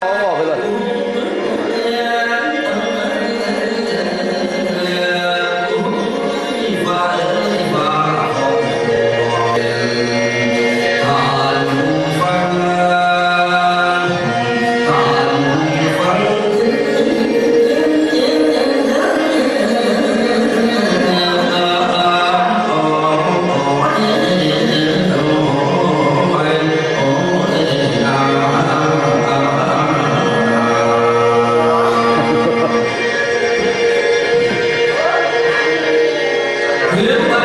好宝贝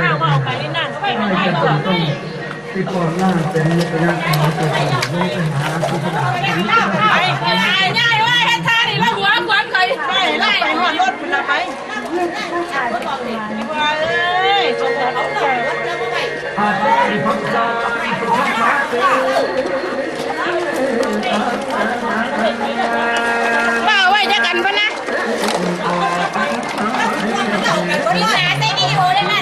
ข้าวมาเอาไปนี่นั่นไปไม่ได้ก็ไม่ที่ก่อนหน้าเป็นพยานของตัวเองไม่ไปหาที่สนามที่ไปไปง่ายว่าให้ท่านี่แล้วหัวควันเคยไปไล่หัวรถมันไปไปเอ้ยจงเอาใจอาจจะมีพักดาสุภาพรักป้าไว้จะกันปะนะบริษัทได้ดีโอได้ไหมนะนอนล้า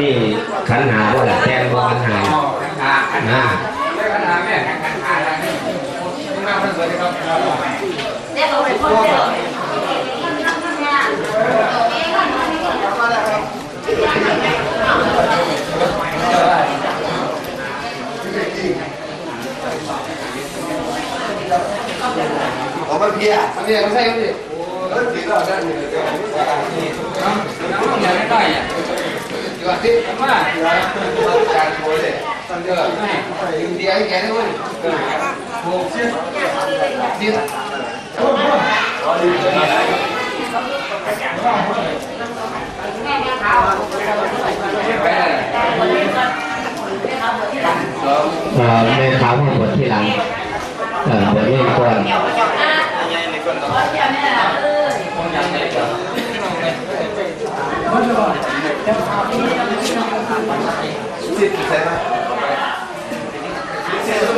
นี่ขันหาว่าแหละแทนบอลหานะเอาไปเพียอันนี้ไม่ใช่ครับพี่เออถือเราได้เนี่ยเดี๋ยวน้ำน้ำอย่างไม่ได้อะเดี๋ย Ờ, berarti apa? Bukan boleh. Tanda. Dia ini kan pun. Mungkin. Dia. À, nên tháo một bột thì lắng ờ, ở bột liên quan Hãy subscribe cho kênh Ghiền Mì Gõ Để không bỏ lỡ những video hấp dẫn เชี่ยเชี่ไปเลยเอ่อแม่ค้ามาบด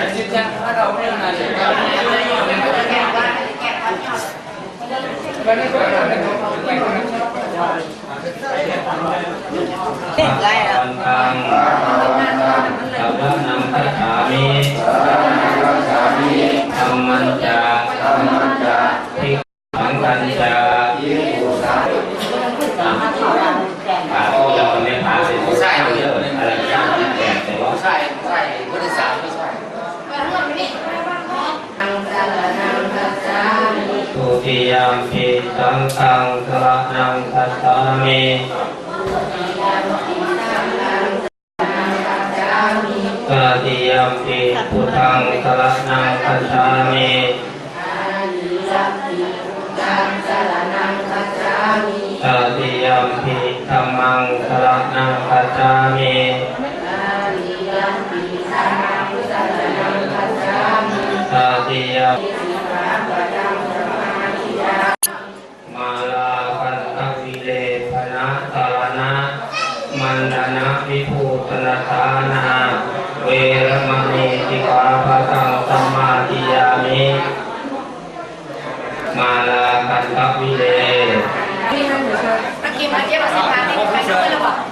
ที่หลังเออเดี๋ยวนี้ก่อนสิบใช่ไรอะตังสัพพนังคัจฉามิธรรมันจะ ติยมปิสังฆังสรณังคัจฉามิตติยมปิพุทธังสรณังคัจฉามิ ตติยมปิธรรมังสรณังคัจฉามิตติยมม ภูตนาทานาเวรมณีสิกขาระตังสมมาทิยามิมาลาคันทักวิเล Terima kasih.